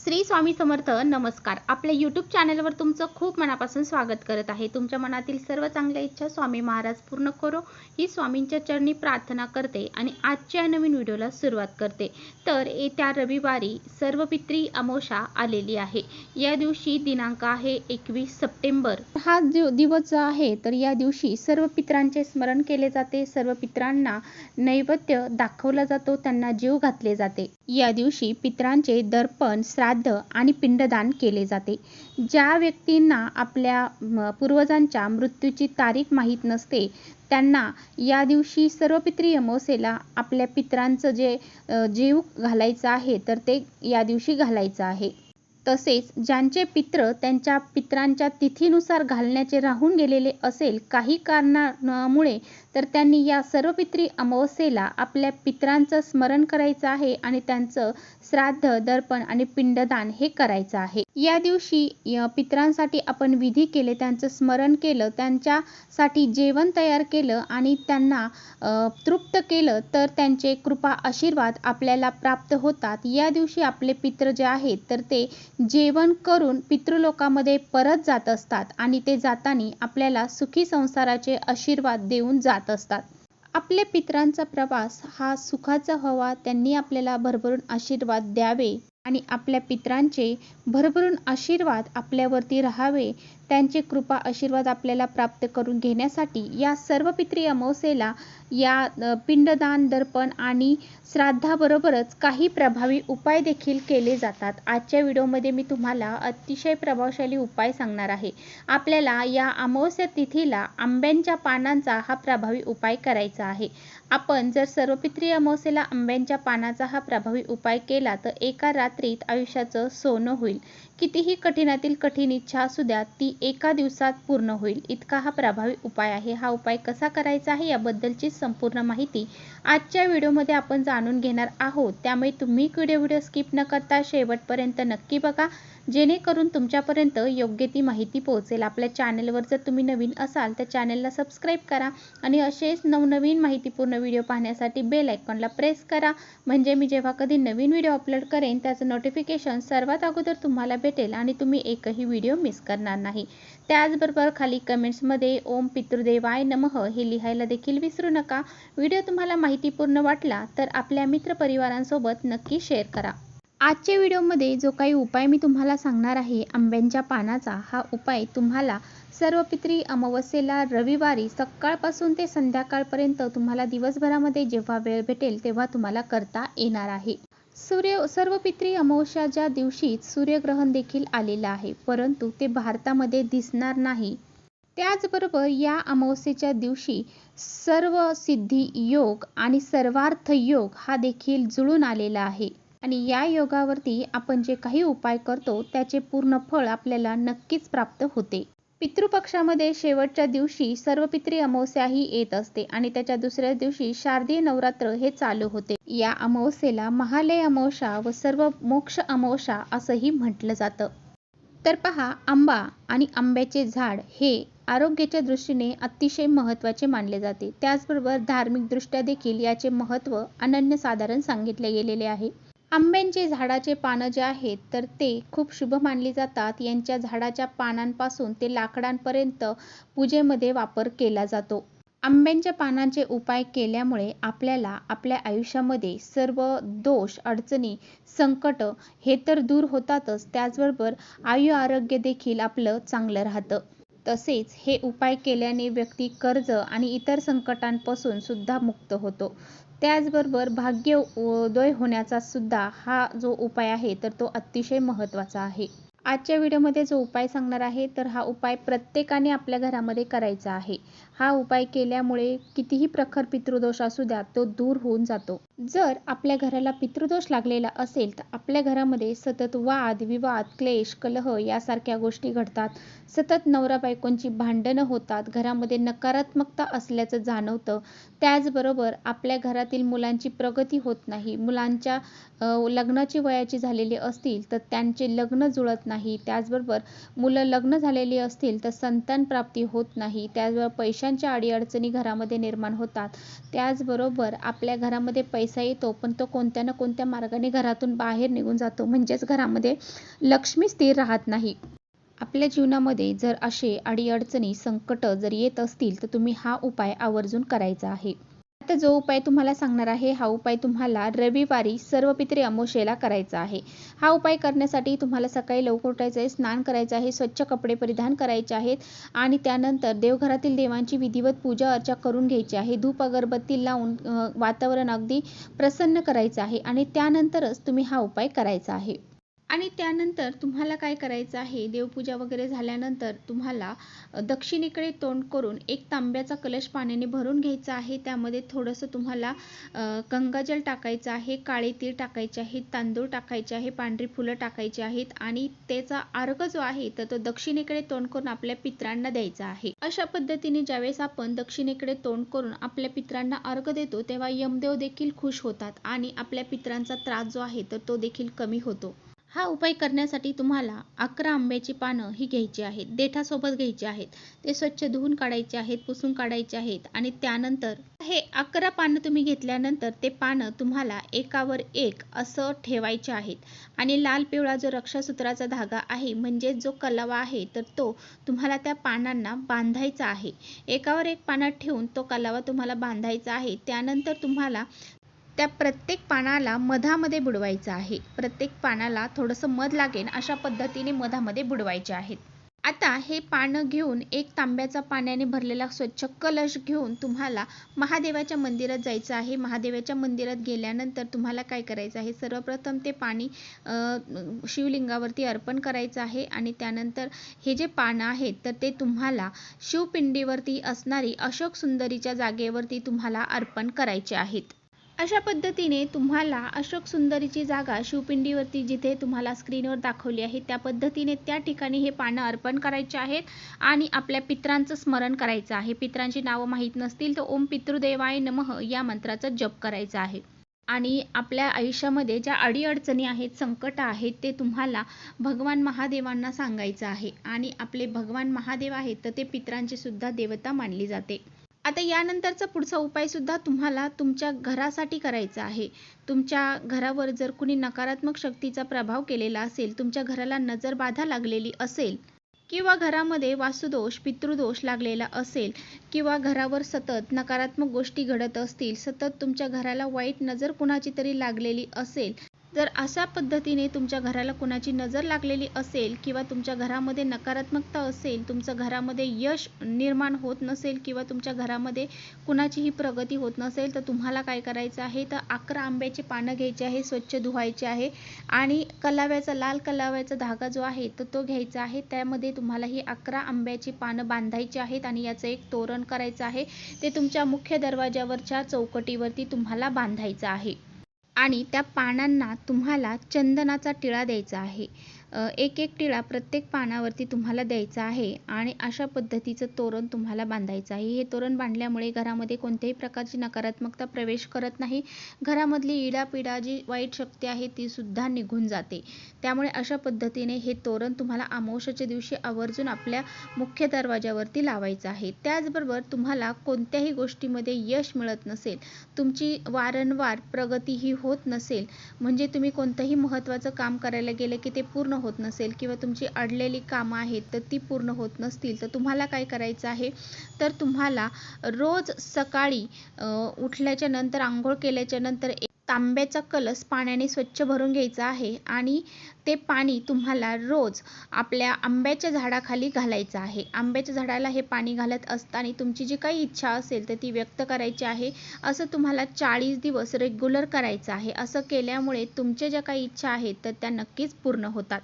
श्री स्वामी समर्थ नमस्कार. आपल्या यूट्यूब चॅनलवर तुमचं खूप मनापासून स्वागत करत आहे. तुमच्या मनातील सर्व चांगल्या इच्छा स्वामी महाराज पूर्ण करो. ही स्वामींच्या चरणी प्रार्थना करते आणि आजच्या नवीन व्हिडिओला सुरुवात करते. तर येत्या रविवारी सर्व पित्री अमोशा आलेली आहे. या दिवशी दिनांक आहे एकवीस सप्टेंबर. हा दिव दिवस जो आहे तर या दिवशी सर्व पित्रांचे स्मरण केले जाते. सर्व पित्रांना नैवेद्य दाखवला जातो. त्यांना जीव घातले जाते. या दिवशी पितरांचे दर्पण श्राद्ध आणि पिंडदान केले जाते. ज्या व्यक्तींना आपल्या पूर्वजांच्या मृत्यूची तारीख माहीत नसते त्यांना या दिवशी सर्व पित्री अमावस्येला आपल्या पित्रांचं जे जीव घालायचं आहे तर ते या दिवशी घालायचं आहे. तसेच ज्यांचे पित्र त्यांच्या पित्रांच्या तिथीनुसार घालण्याचे राहून गेलेले असेल काही कारणामुळे तर त्यांनी या सर्व पित्री अमावस्येला आपल्या पित्रांचं स्मरण करायचं आहे आणि त्यांचं श्राद्ध दर्पण आणि पिंडदान हे करायचं आहे. या दिवशी पित्रांसाठी आपण विधी केले त्यांचं स्मरण केलं त्यांच्यासाठी जेवण तयार केलं आणि त्यांना तृप्त केलं तर त्यांचे कृपा आशीर्वाद आपल्याला प्राप्त होतात. या दिवशी आपले पित्र जे आहेत तर ते जेवण करून पितृलोकामध्ये परत जात असतात आणि ते जाताना आपल्याला सुखी संसाराचे आशीर्वाद देऊन जात असतात. आपल्या पित्रांचा प्रवास हा सुखाचा हवा त्यांनी आपल्याला भरभरून आशीर्वाद द्यावे आणि आपल्या पित्रांचे भरभरून आशीर्वाद आपल्यावरती राहावे त्यांचे कृपा आशीर्वाद आपल्याला प्राप्त करून घेण्यासाठी या सर्व पित्री अमावस्येला या पिंडदान दर्पण आणि श्राद्धाबरोबरच काही प्रभावी उपाय देखील केले जातात. आजच्या व्हिडिओमध्ये मी तुम्हाला अतिशय प्रभावशाली उपाय सांगणार आहे. आपल्याला या अमावस्या तिथीला आंब्यांच्या पानांचा हा प्रभावी उपाय करायचा आहे. आपण जर सर्वपित्रीय अमावस्येला आंब्यांच्या पानाचा हा प्रभावी उपाय केला तर एका रात्रीत आयुष्याचं सोनं होईल. कितीही कठीणातील कठीण इच्छा असू द्या ती एका दिवसात पूर्ण होईल. इतका हा प्रभावी उपाय आहे. हा उपाय कसा करायचा आहे याबद्दलची संपूर्ण माहिती आजच्या व्हिडिओमध्ये आपण जाणून घेणार आहोत. त्यामुळे तुम्ही व्हिडिओ व्हिडिओ स्किप न करता शेवटपर्यंत नक्की बघा. जेणेकरून तुमच्यापर्यंत योग्य ती माहिती पोहोचेल. आपल्या चॅनलवर जर तुम्ही नवीन असाल तर चॅनलला सबस्क्राईब करा आणि असेच नवनवीन माहितीपूर्ण व्हिडिओ पाहण्यासाठी बेल आयकॉनला प्रेस करा. म्हणजे मी जेव्हा कधी नवीन व्हिडिओ अपलोड करेन त्याचं नोटिफिकेशन सर्वात अगोदर तुम्हाला भेटेल आणि तुम्ही एकही व्हिडिओ मिस करणार नाही. त्याचबरोबर खाली कमेंट्समध्ये ओम पितृदेवाय नमः हे लिहायला देखील विसरू नका. व्हिडिओ तुम्हाला माहितीपूर्ण वाटला तर आपल्या मित्रपरिवारांसोबत नक्की शेअर करा. आजच्या व्हिडिओमध्ये जो काही उपाय मी तुम्हाला सांगणार आहे आंब्यांच्या पानाचा हा उपाय तुम्हाला सर्व पित्री अमावस्येला रविवारी सकाळपासून ते संध्याकाळपर्यंत तुम्हाला दिवसभरामध्ये जेव्हा वेळ भेटेल तेव्हा तुम्हाला करता येणार आहे. सूर्य सर्व पित्री अमावस्याच्या दिवशीच सूर्यग्रहण देखील आलेलं आहे परंतु ते भारतामध्ये दिसणार नाही. त्याचबरोबर या अमावस्येच्या दिवशी सर्व सिद्धी योग आणि सर्वार्थ योग हा देखील जुळून आलेला आहे. आणि या योगावरती आपण जे काही उपाय करतो त्याचे पूर्ण फळ आपल्याला नक्कीच प्राप्त होते. पितृपक्षामध्ये शेवटच्या दिवशी सर्व पित्री अमावस्याही येत असते आणि त्याच्या दुसऱ्या दिवशी शारदीय नवरात्र हे चालू होते. या अमावस्येला महालय अमावस्या व सर्व मोक्ष अमावस्या असंही म्हटलं जातं. तर पहा आंबा आणि आंब्याचे झाड हे आरोग्याच्या दृष्टीने अतिशय महत्त्वाचे मानले जाते. त्याचबरोबर धार्मिकदृष्ट्या देखील याचे महत्त्व अनन्यसाधारण सांगितले गेलेले आहे. आंब्यांचे झाडाचे पानं जे आहेत तर ते खूप शुभ मानली जातात. यांच्या झाडाच्या पानांपासून ते लाकडांपर्यंत पूजेमध्ये वापर केला जातो. आंब्यांच्या पानांचे उपाय केल्यामुळे आपल्याला आपल्या आयुष्यामध्ये सर्व दोष अडचणी संकट हे तर दूर होतातच. त्याचबरोबर आयु आरोग्य देखील आपलं चांगलं राहतं. तसेच हे उपाय केल्याने व्यक्ती कर्ज आणि इतर संकटांपासून सुद्धा मुक्त होतो. त्याचबरोबर भाग्य उदय होण्याचा सुद्धा हा जो उपाय आहे तर तो अतिशय महत्त्वाचा आहे. आजच्या व्हिडिओमध्ये जो उपाय सांगणार आहे तर हा उपाय प्रत्येकाने आपल्या घरामध्ये करायचा आहे. हा उपाय केल्यामुळे कितीही प्रखर पितृदोष असू द्या तो दूर होऊन जातो. जर आपल्या घराला पितृदोष लागलेला असेल तर आपल्या घरामध्ये सतत वाद विवाद क्लेश कलह यासारख्या गोष्टी घडतात. सतत नवरा बायकोंची भांडणं होतात घरामध्ये नकारात्मकता असल्याचं जाणवतं. त्याचबरोबर आपल्या घरातील मुलांची प्रगती होत नाही. मुलांच्या लग्नाची वयाची झालेली असतील तर त्यांचे लग्न जुळत नाही. त्याचबरोबर मुलं लग्न झालेली असतील तर संतान प्राप्ती होत नाही. त्याचबरोबर पैशा प्रकारच्या अडीअडचणी घरामध्ये निर्माण होतात. त्याचबरोबर आपल्या घरामध्ये पैसा येतो पण तो कोणत्या ना कोणत्या मार्गाने घरातून बाहेर निघून जातो म्हणजेच घरामध्ये लक्ष्मी स्थिर राहत नाही. आपल्या जीवनामध्ये जर असे अडीअडचणी संकट जर येत असतील तर तुम्ही हा उपाय आवर्जून करायचा आहे. आता जो उपाय तुम्हाला सांगणार आहे हा उपाय तुम्हाला रविवारी सर्व पित्री अमोशेला करायचा आहे. हा उपाय करण्यासाठी तुम्हाला सकाळी लवकर उठायचं आहे स्नान करायचं आहे स्वच्छ कपडे परिधान करायचे आहेत आणि त्यानंतर देवघरातील देवांची विधिवत पूजा अर्चा करून घ्यायची आहे. धूप अगरबत्ती लावून वातावरण अगदी प्रसन्न करायचं आहे आणि त्यानंतरच तुम्ही हा उपाय करायचा आहे. आणि त्यानंतर तुम्हाला काय करायचं आहे? देवपूजा वगैरे झाल्यानंतर तुम्हाला दक्षिणेकडे तोंड करून एक तांब्याचा कलश पाण्याने भरून घ्यायचा आहे. त्यामध्ये थोडंसं तुम्हाला गंगाजल टाकायचं आहे काळे तीळ टाकायचे आहेत तांदूळ टाकायचे आहे पांढरी फुलं टाकायची आहेत आणि त्याचा अर्घ जो आहे तर तो दक्षिणेकडे तोंड करून आपल्या पित्रांना द्यायचा आहे. अशा पद्धतीने ज्यावेळेस आपण दक्षिणेकडे तोंड करून आपल्या पित्रांना अर्घ देतो तेव्हा यमदेव देखील खुश होतात आणि आपल्या पित्रांचा त्रास जो आहे तर तो देखील कमी होतो. हा उपाय करण्यासाठी तुम्हाला अकरा आंब्याची पानं ही घ्यायची आहेत देठासोबत घ्यायची आहेत ते स्वच्छ धुवून काढायचे आहेत पुसून काढायचे आहेत आणि त्यानंतर हे अकरा पानं तुम्ही घेतल्यानंतर ते पानं तुम्हाला एकावर एक असं ठेवायचे आहेत. आणि लाल पिवळा जो रक्षासूत्राचा धागा आहे म्हणजे जो कलावा आहे तर तो तुम्हाला त्या पानांना बांधायचा आहे. एकावर एक पानात ठेवून तो कलावा तुम्हाला बांधायचा आहे. त्यानंतर तुम्हाला त्या प्रत्येक पानाला मधामध्ये बुडवायचं आहे. प्रत्येक पानाला थोडंसं मध लागेल अशा पद्धतीने मधामध्ये बुडवायचे आहेत. आता हे पानं घेऊन एक तांब्याचा पाण्याने भरलेला स्वच्छ कलश घेऊन तुम्हाला महादेवाच्या मंदिरात जायचं आहे. महादेवाच्या मंदिरात गेल्यानंतर तुम्हाला काय करायचं आहे? सर्वप्रथम ते पाणी शिवलिंगावरती अर्पण करायचं आहे आणि त्यानंतर हे जे पानं आहेत तर ते तुम्हाला शिवपिंडीवरती असणारी अशोक सुंदरीच्या जागेवरती तुम्हाला अर्पण करायचे आहेत. अशा पद्धतीने तुम्हाला अशोक सुंदरीची जागा शिवपिंडीवरती जिथे तुम्हाला स्क्रीनवर दाखवली आहे त्या पद्धतीने त्या ठिकाणी हे पानं अर्पण करायचे आहेत आणि आपल्या पित्रांचं स्मरण करायचं आहे. पित्रांची नावं माहीत नसतील तर ओम पितृदेवाय नमः या मंत्राचा जप करायचा आहे. आणि आपल्या आयुष्यामध्ये ज्या अडीअडचणी आहेत संकट आहेत ते तुम्हाला भगवान महादेवांना सांगायचं आहे. आणि आपले भगवान महादेव आहेत तर ते पित्रांची सुद्धा देवता मानली जाते. आता यानंतरचा पुढचा उपाय सुद्धा तुम्हाला तुमच्या घरासाठी करायचा आहे. तुमच्या घरावर जर कुणी नकारात्मक शक्तीचा प्रभाव केलेला असेल तुमच्या घराला नजर बाधा लागलेली असेल किंवा घरामध्ये वास्तुदोष पितृदोष लागलेला असेल किंवा घरावर सतत नकारात्मक गोष्टी घडत असतील सतत तुमच्या घराला वाईट नजर कुणाची तरी लागलेली असेल जर अशा पद्धतीने तुमच्या घराला कुणाची नजर लागलेली असेल किंवा तुमच्या घरामध्ये नकारात्मकता असेल तुमचं घरामध्ये यश निर्माण होत नसेल किंवा तुमच्या घरामध्ये कुणाचीही प्रगती होत नसेल तर तुम्हाला काय करायचं आहे? तर अकरा आंब्याची पानं घ्यायची आहे स्वच्छ धुवायचे आहे आणि कलाव्याचा लाल कलाव्याचा धागा जो आहे तर तो घ्यायचा आहे. त्यामध्ये तुम्हाला ही अकरा आंब्याची पानं बांधायची आहेत आणि याचं एक तोरण करायचं आहे. ते तुमच्या मुख्य दरवाजावरच्या चौकटीवरती तुम्हाला बांधायचं आहे. आणि त्या पानांना तुम्हाला चंदनाचा टिळा द्यायचा आहे. एक एक टिळा प्रत्येक पानावरती तुम्हाला द्यायचा आहे आणि अशा पद्धतीचं तोरण तुम्हाला बांधायचं आहे. हे तोरण बांधल्यामुळे घरामध्ये कोणत्याही प्रकारची नकारात्मकता प्रवेश करत नाही. घरामधली इडापिडा जी वाईट शक्ती आहे ती सुद्धा निघून जाते. त्यामुळे अशा पद्धतीने हे तोरण तुम्हाला अमावस्याच्या दिवशी आवर्जून आपल्या मुख्य दरवाजावरती लावायचं आहे. त्याचबरोबर तुम्हाला कोणत्याही गोष्टीमध्ये यश मिळत नसेल तुमची वारंवार प्रगती ही होत नसेल म्हणजे तुम्ही कोणतंही महत्त्वाचं काम करायला गेलं की ते पूर्ण होत नसेल किंवा तुमची अडलेली कामं आहेत तर ती पूर्ण होत नसतील तर तुम्हाला काय करायचं आहे? तर तुम्हाला रोज सकाळी उठल्याच्या नंतर आंघोळ केल्याच्यानंतर तांब्याचा कलस पाण्याने स्वच्छ भरून घ्यायचा आहे आणि ते पाणी तुम्हाला रोज आपल्या आंब्याच्या झाडाखाली घालायचं आहे. आंब्याच्या झाडाला हे पाणी घालत असताना तुमची जी काही इच्छा असेल तर ती व्यक्त करायची आहे. असं तुम्हाला चाळीस दिवस रेग्युलर करायचं आहे. असं केल्यामुळे तुमच्या ज्या काही इच्छा आहेत तर त्या नक्कीच पूर्ण होतात.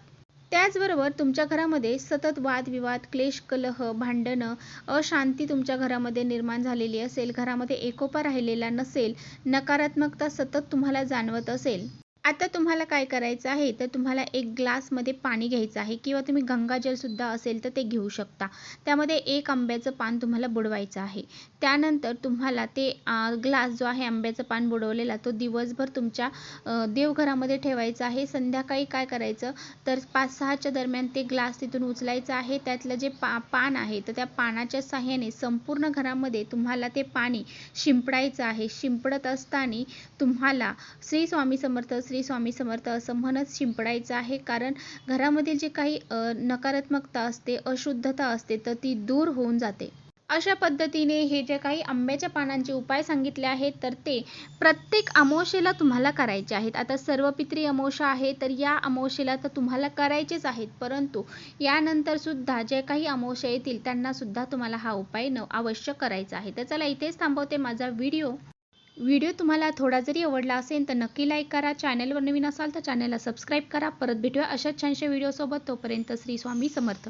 त्याचबरोबर तुमच्या घरामध्ये सतत वादविवाद क्लेश कलह भांडणं अशांती तुमच्या घरामध्ये निर्माण झालेली असेल घरामध्ये एकोपा राहिलेला नसेल नकारात्मकता सतत तुम्हाला जाणवत असेल. आता तुम्हाला काय करायचं आहे? तर तुम्हाला एक ग्लासमध्ये पाणी घ्यायचं आहे किंवा तुम्ही गंगाजलसुद्धा असेल तर ते घेऊ शकता. त्यामध्ये एक आंब्याचं पान तुम्हाला बुडवायचं आहे. त्यानंतर तुम्हाला ते ग्लास जो आहे आंब्याचं पान बुडवलेला तो दिवसभर तुमच्या देवघरामध्ये ठेवायचा आहे. संध्याकाळी काय करायचं? तर पाच सहाच्या दरम्यान ते ग्लास तिथून उचलायचं आहे. त्यातलं जे पा पान आहे तर त्या पानाच्या साह्याने संपूर्ण घरामध्ये तुम्हाला ते पाणी शिंपडायचं आहे. शिंपडत असताना तुम्हाला श्री स्वामी समर्थ श्री स्वामी समर्थ असं म्हणत शिंपडायचं आहे. कारण घरामधील जे काही नकारात्मकता असते अशुद्धता असते तर ती दूर होऊन जाते. अशा पद्धतीने हे जे काही आंब्याच्या पानांचे उपाय सांगितले आहेत तर ते प्रत्येक अमावशेला तुम्हाला करायचे आहेत. आता सर्व पित्री अमावशा आहे तर या अमावशेला तर तुम्हाला करायचेच आहेत. परंतु यानंतर सुद्धा जे काही अमावशा येतील त्यांना सुद्धा तुम्हाला हा उपाय न अवश्य करायचा आहे. तर चला इथेच थांबवते माझा व्हिडिओ. व्हिडिओ तुम्हाला थोडा जरी आवडला असेल तर नक्की लाईक करा. चॅनलवर नवीन असाल तर चॅनलला सबस्क्राईब करा. परत भेटूया अशाच छानशा व्हिडिओसोबत तोपर्यंत श्री स्वामी समर्थ.